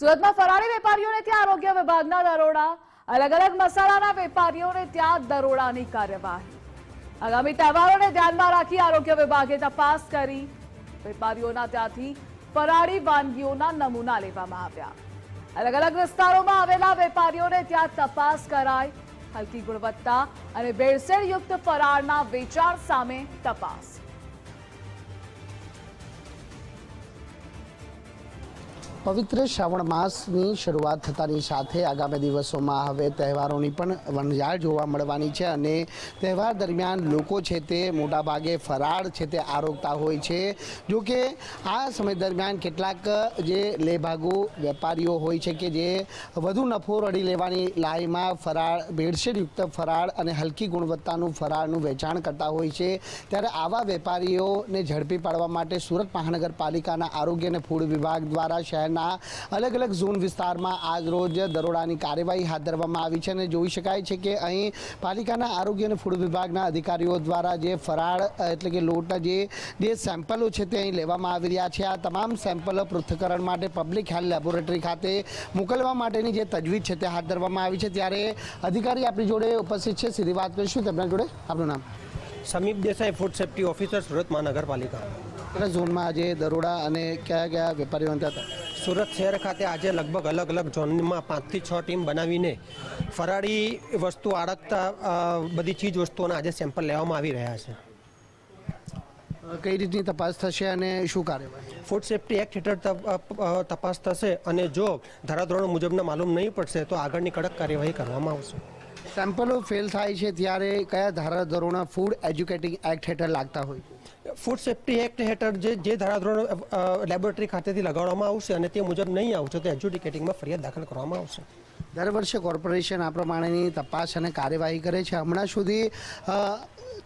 સુરતમાં ફરાળી વેપારીઓને ત્યાં આરોગ્ય વિભાગના દરોડા અલગ અલગ મસાલાના વેપારીઓને ત્યાં દરોડાની કાર્યવાહી. આગામી તહેવારોને ધ્યાનમાં રાખી આરોગ્ય વિભાગે તપાસ કરી વેપારીઓના ત્યાંથી ફરાળી વાનગીઓના નમૂના લેવામાં આવ્યા. અલગ અલગ વિસ્તારોમાં આવેલા વેપારીઓને ત્યાં તપાસ કરાઈ, હલકી ગુણવત્તા અને ભેળસેળયુક્ત ફરાળના વેચાણ સામે તપાસ. પવિત્ર શ્રાવણ માસની શરૂઆત થતાની સાથે આગામી દિવસોમાં હવે તહેવારોની પણ વણઝાર જોવા મળવાની છે અને તહેવાર દરમિયાન લોકો છે તે મોટાભાગે ફરાળ છે તે આરોગતા હોય છે. જો કે આ સમય દરમિયાન કેટલાક જે લેભાગુ વેપારીઓ હોય છે કે જે વધુ નફો રડી લેવાની લાઈમાં ફરાળ, ભેળસેળયુક્ત ફરાળ અને હલકી ગુણવત્તાનું ફરાળનું વેચાણ કરતા હોય છે. ત્યારે આવા વેપારીઓને ઝડપી પાડવા માટે સુરત મહાનગરપાલિકાના આરોગ્ય અને ફૂડ વિભાગ દ્વારા શહેરના અલગ અલગ ઝોન વિસ્તારમાં આજ રોજ દરોડાની કાર્યવાહી હાથ ધરવામાં આવી છે અને જોઈ શકાય છે કે અહીં પાલિકાના આરોગ્ય અને ફૂડ વિભાગના અધિકારીઓ દ્વારા જે ફરાળ એટલે કે લોટના જે જે સેમ્પલો છે તે અહીં લેવામાં આવી રહ્યા છે. આ તમામ સેમ્પલો પૃથ્થકરણ માટે પબ્લિક હેલ્થ લેબોરેટરી ખાતે મોકલવા માટેની જે તજવીજ છે તે હાથ ધરવામાં આવી છે. ત્યારે અધિકારી આપણી જોડે ઉપસ્થિત છે. સીધી વાત કરીશું તેમના જોડે. આપનું નામ? Sameep Desai food safety officer Surat મહાનગરપાલિકા. કેટલા ઝોનમાં આજે દરોડા અને કયા કયા વેપારીઓ હતા? સુરત શહેર ખાતે આજે લગભગ અલગ અલગ ઝોનમાં પાંચથી છ ટીમ બનાવીને ફરાળી વસ્તુ આડકતા બધી ચીજ વસ્તુઓના આજે સેમ્પલ લેવામાં આવી રહ્યા છે. કઈ રીતની તપાસ થશે અને શું કાર્યવાહી? ફૂડ સેફ્ટી એક્ટ હેઠળ તપાસ થશે અને જો ધારાધોરણો મુજબના માલુમ નહીં પડશે તો આગળની કડક કાર્યવાહી કરવામાં આવશે. સેમ્પલો ફેલ થાય છે ત્યારે કયા ધારાધોરણો ફૂડ એજ્યુકેટિંગ એક્ટ હેઠળ લાગતા હોય ફૂડ સેફ્ટી એક્ટ હેઠળ જે જે ધારાધોરણો લેબોરેટરી ખાતેથી લગાડવામાં આવશે અને તે મુજબ નહીં આવશે તો એજ્યુકેટિંગમાં ફરિયાદ દાખલ કરવામાં આવશે. દર વર્ષે કોર્પોરેશન આ પ્રમાણેની તપાસ અને કાર્યવાહી કરે છે. હમણાં સુધી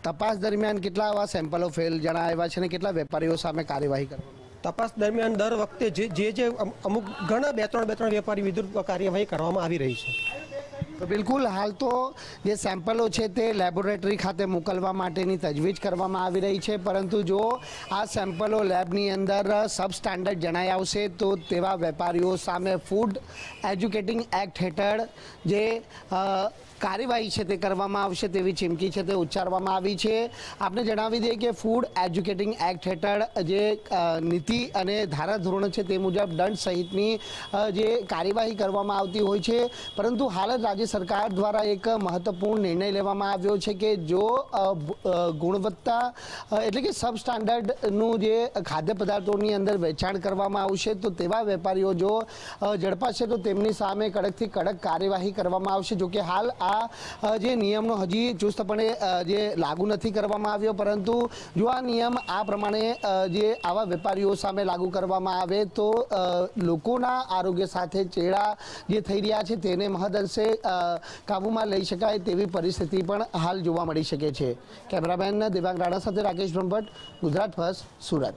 તપાસ દરમિયાન કેટલા આવા સેમ્પલો ફેલ જણાવ્યા છે અને કેટલા વેપારીઓ સામે કાર્યવાહી કરવામાં તપાસ દરમિયાન દર વખતે જે જે જે અમુક ઘણા બે ત્રણ બે ત્રણ વેપારી વિરુદ્ધ કાર્યવાહી કરવામાં આવી રહી છે. બિલકુલ, હાલ તો જે સેમ્પલો છે તે લેબોરેટરી ખાતે મોકલવા માટેની તજવીજ કરવામાં આવી રહી છે. પરંતુ જો આ સેમ્પલો લેબની અંદર સબ સ્ટાન્ડર્ડ જણાઈ આવશે, તો તેવા વેપારીઓ સામે ફૂડ એજ્યુકેટિંગ એક્ટ હેઠળ જે કાર્યવાહી છે તે કરવામાં આવશે તેવી ચીમકી છે તે ઉચ્ચારવામાં આવી છે. આપને જણાવી દઈએ કે ફૂડ એજ્યુકેટિંગ એક્ટ હેઠળ જે નીતિ અને ધારાધોરણ છે તે મુજબ દંડ સહિતની જે કાર્યવાહી કરવામાં આવતી હોય છે. પરંતુ હાલ જ રાજ્ય સરકાર દ્વારા એક મહત્વપૂર્ણ નિર્ણય લેવામાં આવ્યો છે કે જો ગુણવત્તા એટલે કે સબ સ્ટાન્ડર્ડનું જે ખાદ્ય પદાર્થોની અંદર વેચાણ કરવામાં આવશે, તો તેવા વેપારીઓ જો ઝડપાશે તો તેમની સામે કડકથી કડક કાર્યવાહી કરવામાં આવશે. જોકે હાલ આ અ, જે નિયમનો હજી ચુસ્તપણે જે લાગુ નથી કરવામાં આવ્યો પરંતુ જો આ નિયમ આ પ્રમાણે જે આવા વેપારીઓ સામે લાગુ કરવામાં આવે તો લોકોના આરોગ્ય સાથે ચેડા જે થઈ રહ્યા છે તેને મહદઅંશે કાબૂમાં લઈ શકાય તેવી પરિસ્થિતિ પણ હાલ જોવા મળી શકે છે. કેમેરામેન દેવાંગ રાણા સાથે રાકેશ બ્રહ્મભટ્ટ ગુજરાત ફર્સ્ટ સુરત.